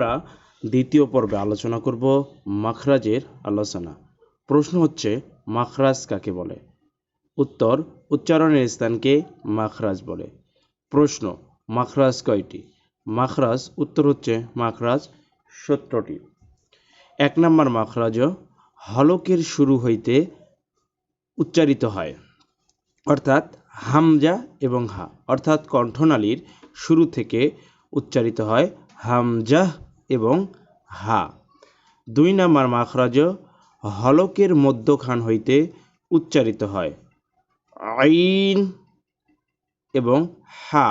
আমরা দ্বিতীয় পর্বে আলোচনা করব মাখরাজের আলোচনা। প্রশ্ন হচ্ছে, মাখরাজ কাকে বলে? উত্তর, উচ্চারণের স্থানকে মাখরাজ বলে। প্রশ্ন, মাখরাজ কয়টি? মাখরাজ, উত্তর হচ্ছে মাখরাজ সত্তরটি। এক নম্বর মাখরাজ হলকের শুরু হইতে উচ্চারিত হয়, অর্থাৎ হামজা এবং হা, অর্থাৎ কণ্ঠনালীর শুরু থেকে উচ্চারিত হয় হামজাহ এবং হা। দুই নম্বর মাখরাজ হলকের মধ্যখান হইতে উচ্চারিত হয়। আইন এবং হা,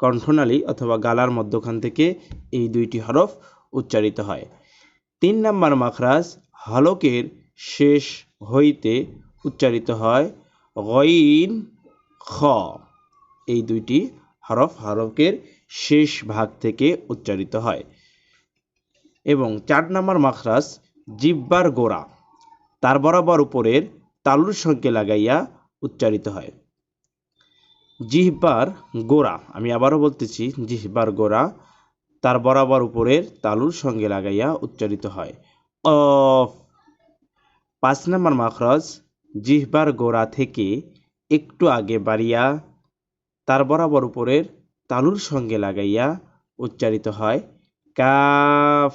কণ্ঠনালী অথবা গালার মধ্যখান থেকে এই দুইটি হরফ উচ্চারিত হয়। তিন নম্বর মাখরাজ হলকের শেষ হইতে উচ্চারিত হয় গইন, খ। এই দুইটি হরফ হরফের শেষ ভাগ থেকে উচ্চারিত হয়। এবং চার নম্বর মাখরাজ, জিব্বার গোড়া। তার বরাবর উপরের তালুর সঙ্গে লাগাইয়া উচ্চারিত হয়। জিহ্বার গোড়া, আমি আবারও বলতেছি, জিহ্বার গোড়া তার বরাবর উপরের তালুর সঙ্গে লাগাইয়া উচ্চারিত হয়। অফ। পাঁচ নম্বর মাখরাজ, জিহ্বার গোড়া থেকে একটু আগে বাড়িয়া তার বরাবর উপরের তালুর সঙ্গে লাগাইয়া উচ্চারিত হয়। কাফ।